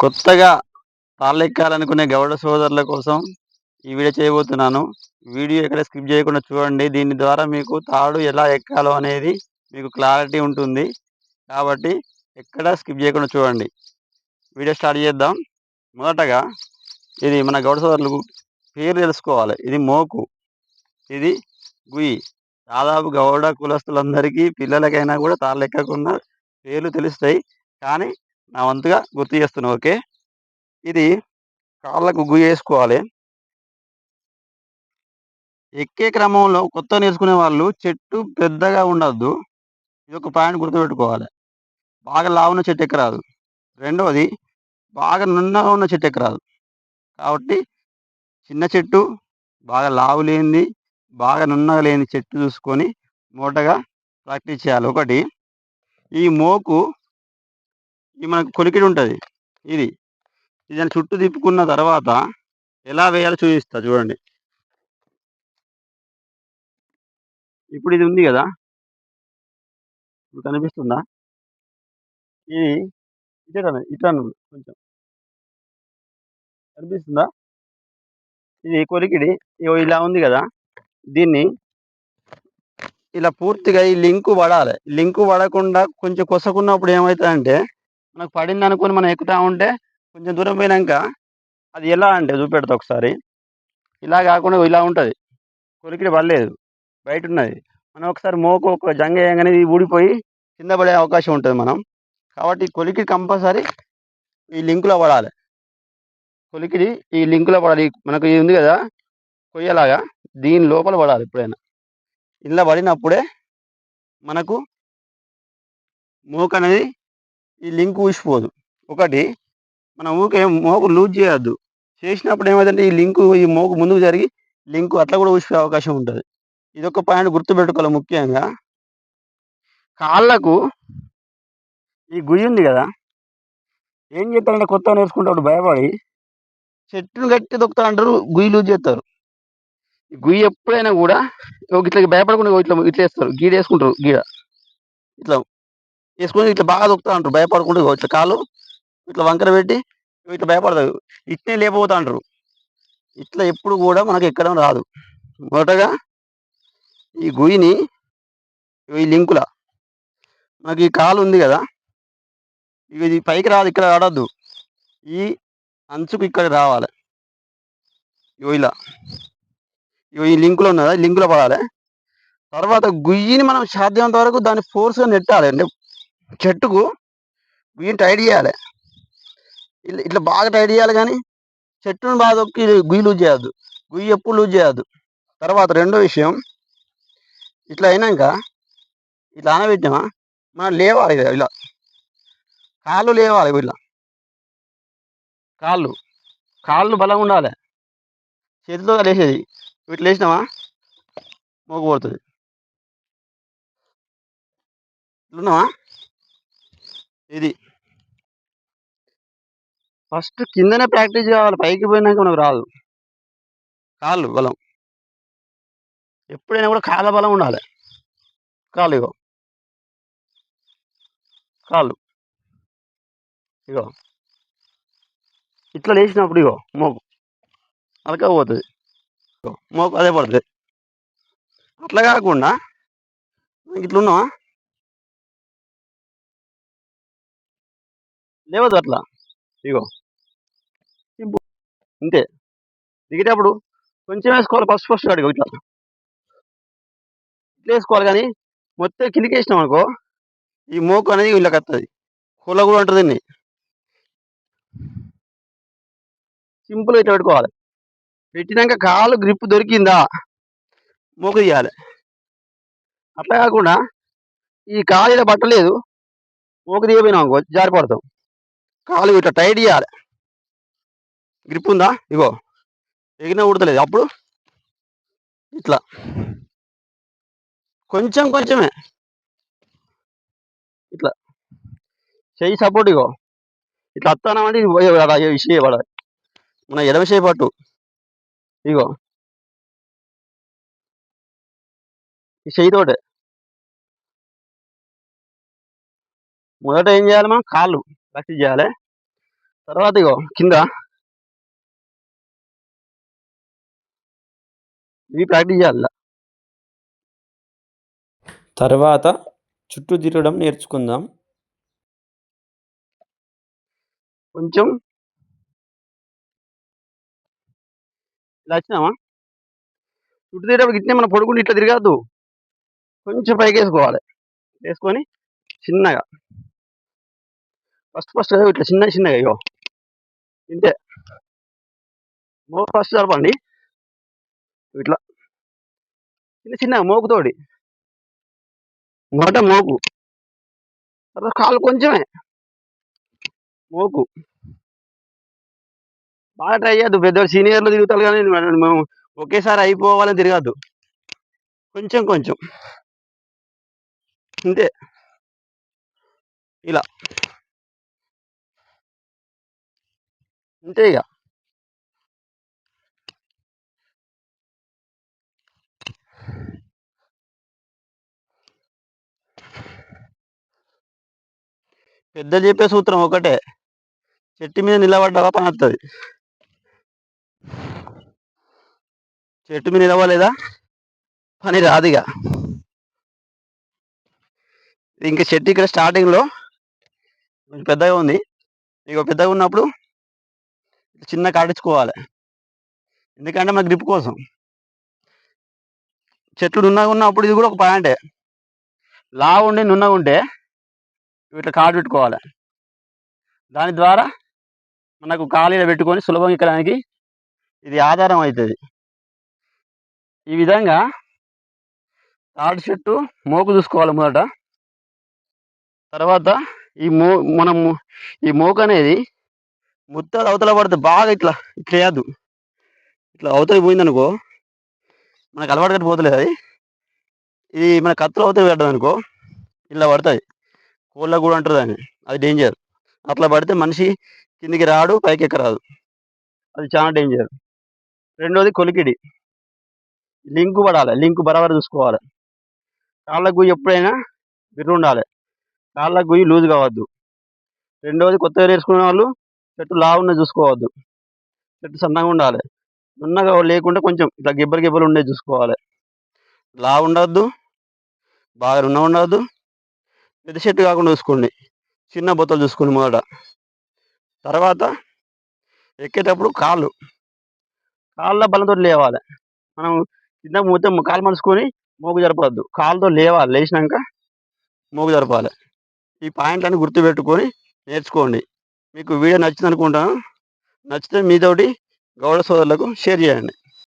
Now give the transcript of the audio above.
కొత్తగా తాళ్ళెక్కాలనుకునే గౌడ సోదరుల కోసం ఈ వీడియో చేయబోతున్నాను. వీడియో ఎక్కడ స్కిప్ చేయకుండా చూడండి. దీని ద్వారా మీకు తాడు ఎలా ఎక్కాలో అనేది మీకు క్లారిటీ ఉంటుంది. కాబట్టి ఎక్కడ స్కిప్ చేయకుండా చూడండి. వీడియో స్టార్ట్ చేద్దాం. మొదటగా ఇది మన గౌడ సోదరులకు పేరు తెలుసుకోవాలి. ఇది మోకు. ఇది గుయి. దాదాపు గౌడ కులస్తులందరికీ పిల్లలకైనా కూడా తాళ్ళు ఎక్కకుండా పేర్లు తెలుస్తాయి. కానీ నా వంతుగా గుర్తు చేస్తున్నా ఓకే? ఇది కాళ్ళకు గుయ్య వేసుకోవాలి. ఎక్కే క్రమంలో కొత్త నేర్చుకునే వాళ్ళు చెట్టు పెద్దగా ఉండద్దు. ఇది ఒక పాయింట్ గుర్తుపెట్టుకోవాలి. బాగా లావున్న చెట్టు ఎక్కరాదు. రెండవది బాగా నున్నగా ఉన్న చెట్టు ఎక్కరాదు. కాబట్టి చిన్న చెట్టు బాగా లావు లేనిది బాగా నున్నగా లేని చెట్టు చూసుకొని మూటగా ప్రాక్టీస్ చేయాలి. ఒకటి ఈ మోకు ఈ మనకు కొలికిడి ఉంటుంది. ఇది. ఇది చుట్టూ తిప్పుకున్న తర్వాత ఎలా వేయాలో చూపిస్తా చూడండి. ఇప్పుడు ఇది ఉంది కదా? ఇప్పుడు కనిపిస్తుందా? ఇది ఇట్లా ఇట్లా కొంచెం. కనిపిస్తుందా? ఇది కొలికిడి. ఇలా ఉంది కదా? దీన్ని ఇలా పూర్తిగా ఈ లింకు పడాలి. లింకు పడకుండా కొంచెం కొసకున్నప్పుడు ఏమవుతుందంటే మనకు పడింది అనుకుని మనం ఎక్కుతా ఉంటే కొంచెం దూరం పోయినాక అది ఎలా అంటే చూపెడతా ఒకసారి. ఇలా కాకుండా ఇలా ఉంటుంది. కొలికిడి పడలేదు. బయట ఉన్నది మనం ఒకసారి మోకు ఒక జంగ వేయగానే ఇది ఊడిపోయి కింద పడే అవకాశం ఉంటుంది మనం. కాబట్టి కొలికిడి కంపల్సరీ ఈ లింకులో పడాలి. కొలికిడి ఈ లింకులో పడాలి. మనకు ఇది ఉంది కదా కొయ్యలాగా. దీని లోపల పడాలి ఎప్పుడైనా. ఇలా పడినప్పుడే మనకు మోకు అనేది ఈ లింక్ ఊసిపోదు. ఒకటి మనం ఊకే మోకు లూజ్ చేయొద్దు. చేసినప్పుడు ఏమైందంటే ఈ లింకు ఈ మోకు ముందుకు జరిగి లింకు అట్లా కూడా ఊసిపోయే అవకాశం ఉంటుంది. ఇది ఒక పాయింట్ గుర్తుపెట్టుకోవాలి ముఖ్యంగా. కాళ్ళకు ఈ గుయ్యి ఉంది కదా ఏం చేస్తారంటే కొత్త నేర్చుకుంటాడు భయపడి చెట్టును గట్టి దొక్కుతా అంటారు గుయ్యి లూజ్ చేస్తారు. గుయ్యి ఎప్పుడైనా కూడా ఇట్లా భయపడకుండా ఇట్లా ఇట్లా వేస్తారు గీడ వేసుకుంటారు గీడ. ఇట్లా వేసుకొని ఇట్లా బాగా దొక్కుతా అంటారు. భయపడకుండా ఇట్లా కాలు ఇట్లా వంకర పెట్టి ఇట్లా భయపడతారు. ఇట్నే లేకపోతా అంటారు. ఇట్లా ఎప్పుడు కూడా మనకు ఎక్కడం రాదు. మొదటగా ఈ గుయ్యిని ఈ లింకుల మనకి ఈ కాలు ఉంది కదా ఇది పైకి రాదు ఇక్కడ ఆడద్దు. ఈ అంచుకు ఇక్కడ రావాలి. ఇలా. ఈ లింకులో ఉన్నదా? లింకులో పడాలి. తర్వాత గుయ్యిని మనం సాధ్యమంత వరకు దాన్ని ఫోర్స్గా నెట్టాలి. అంటే చెట్టుకు గుయ్యిని టైట్ చేయాలి. ఇట్లా బాగా టైట్ చేయాలి కానీ చెట్టును బాగా తొక్కి గుయ్యి లూజ్ చేయద్దు. గుయ్యి ఎప్పుడు లూజ్ చేయద్దు. తర్వాత రెండో విషయం ఇట్లా అయినాక ఇట్లా ఆనబెట్టామా మనం లేవాలి ఇలా. కాళ్ళు లేవాలి ఇలా. కాళ్ళు కాళ్ళు బలంగా ఉండాలి. చేతితో లేసేది. ఇట్లా లేచినామా మోగబడుతుంది ఇట్లున్నావా ఇది. ఫస్ట్ కిందనే ప్రాక్టీస్ చేయాలి పైకి పోయినాక మనకు రాదు. కాళ్ళు బలం. ఎప్పుడైనా కూడా కాళ్ళ బలం ఉండాలి. కాళ్ళు ఇగో. కాళ్ళు. ఇగో. ఇట్లా లేచినప్పుడు ఇగో మోకు అలక పోతుంది. మోకు అదే పడుతుంది. అట్లా కాకుండా ఇట్లా లేవదు అట్లా. ఇగో. సింపుల్ అంతే దిగేటప్పుడు కొంచెం వేసుకోవాలి ఫస్ట్ ఫస్ట్ అడిగో ఇట్లా. ఇట్లా వేసుకోవాలి కానీ మొత్తం కిందికి వేసినాం అనుకో ఈ మోకు అనేది వీళ్ళకి వస్తుంది కూల కూడా ఉంటుంది దీన్ని. సింపుల్గా ఇట్లా పెట్టుకోవాలి. పెట్టినాక కాలు గ్రిప్ దొరికిందా? మోకు తీయాలి. అట్లా కాకుండా ఈ కాలు ఇలా పట్టలేదు మోకు తీయపోయినాం అనుకో జారిపడతాం. కాలు ఇట్లా టైట్ చేయాలి. గ్రిప్ ఉందా? ఇగో. ఎగిన ఉడతలేదు అప్పుడు ఇట్లా. కొంచెం కొంచెమే. ఇట్లా. చెయ్యి సపోర్ట్ ఇగో. ఇట్లా వస్తానామంటే ఇది పోయే విషయం పడాలి మన ఎడమ చేయి పట్టు. ఇగో. ఈ చెయ్యితోటే మొదట ఏం చేయాలి మనం? కాళ్ళు. ప్రాక్టీస్ చేయాలి. తర్వాత ఇగో కింద ఇవి ప్రాక్టీస్ చేయాలి. తర్వాత చుట్టూ తిరగడం నేర్చుకుందాం. కొంచెం ఇలా వచ్చినామా? చుట్టూ తిరిగేటప్పుడు ఇట్నే మనం పడుకుంటే ఇట్లా తిరగద్దు. కొంచెం పైకి వేసుకోవాలి. వేసుకొని చిన్నగా ఫస్ట్ ఫస్ట్ ఇట్లా చిన్న చిన్నగా ఇగో. ఇంతే. మోకు ఫస్ట్ జరపండి ఇట్లా. చిన్న చిన్నగా మోకుతోడి మొదట మోకు. తర్వాత కాలు కొంచెమే. మోకు. బాగా ట్రై చేయద్దు. పెద్ద సీనియర్లు తిరుగుతారు కానీ మేము ఒకేసారి అయిపోవాలని తిరగద్దు. కొంచెం కొంచెం. అంతే ఇలా. అంతే ఇక పెద్ద చెప్పే సూత్రం ఒకటే. చెట్టు మీద నిలబడ్డావా పని వస్తుంది చెట్టు మీద నిలవలేదా పని రాదుగా ఇంకా చెట్టు ఇక్కడ స్టార్టింగ్లో కొంచెం పెద్దగా ఉంది. ఇక పెద్దగా ఉన్నప్పుడు చిన్న కాటించుకోవాలి. ఎందుకంటే మన గ్రిప్ కోసం. చెట్లు నున్నగా ఉన్నప్పుడు ఇది కూడా ఒక పాయింటే. లా ఉండి నున్నగా ఉంటే ఇట్లా కాడు పెట్టుకోవాలి. దాని ద్వారా మనకు ఖాళీలో పెట్టుకొని సులభంగా ఎక్కడానికి ఇది ఆధారం అవుతుంది. ఈ విధంగా తాటి చెట్టు మోకు చూసుకోవాలి మొదట. తర్వాత ఈ మో మనము ఈ మోకు అనేది ముత్తాలు అవతల పడితే బాగా ఇట్లా ఇట్లా వేయద్దు. ఇట్లా అవతల పోయిందనుకో మనకు అలవాటు కట్టి పోతలేదు అది. ఇది మన కత్తులు అవతల పెట్టదు అనుకో ఇట్లా పడుతుంది కోళ్ళ కూడా అంటారు దాన్ని అది డేంజర్ అట్లా పడితే మనిషి కిందికి రాడు పైకి ఎక్కరాదు. అది చాలా డేంజర్ రెండోది కొలికిడి. లింకు పడాలి లింకు బరాబర్ చూసుకోవాలి. కాళ్ళ గుయ్యి ఎప్పుడైనా బిర్రు ఉండాలి కాళ్ళ గుయ్యి లూజ్ కావద్దు. రెండోది కొత్తగా నేర్చుకునే వాళ్ళు చెట్టు లావున్న చూసుకోవద్దు. చెట్టు సన్నగా ఉండాలి. నున్నగా లేకుండా కొంచెం ఇట్లా గిబ్బలు గిబ్బలు ఉండే చూసుకోవాలి. లావు ఉండద్దు. బాగా రున్న ఉండవద్దు పెద్ద చెట్టు కాకుండా చూసుకోండి. చిన్న బొత్తలు చూసుకోండి మొదట. తర్వాత ఎక్కేటప్పుడు కాళ్ళు. కాళ్ళ బలంతో లేవాలి. మనం కింద మొత్తం కాలు మలుచుకొని మోగు జరపవద్దు. కాళ్ళతో లేవాలి. లేచినాక మోగు జరపాలి. ఈ పాయింట్లను గుర్తుపెట్టుకొని నేర్చుకోండి. మీకు వీడియో నచ్చింది అనుకుంటాను నచ్చితే మీతోటి గౌడ సోదరులకు షేర్ చేయండి.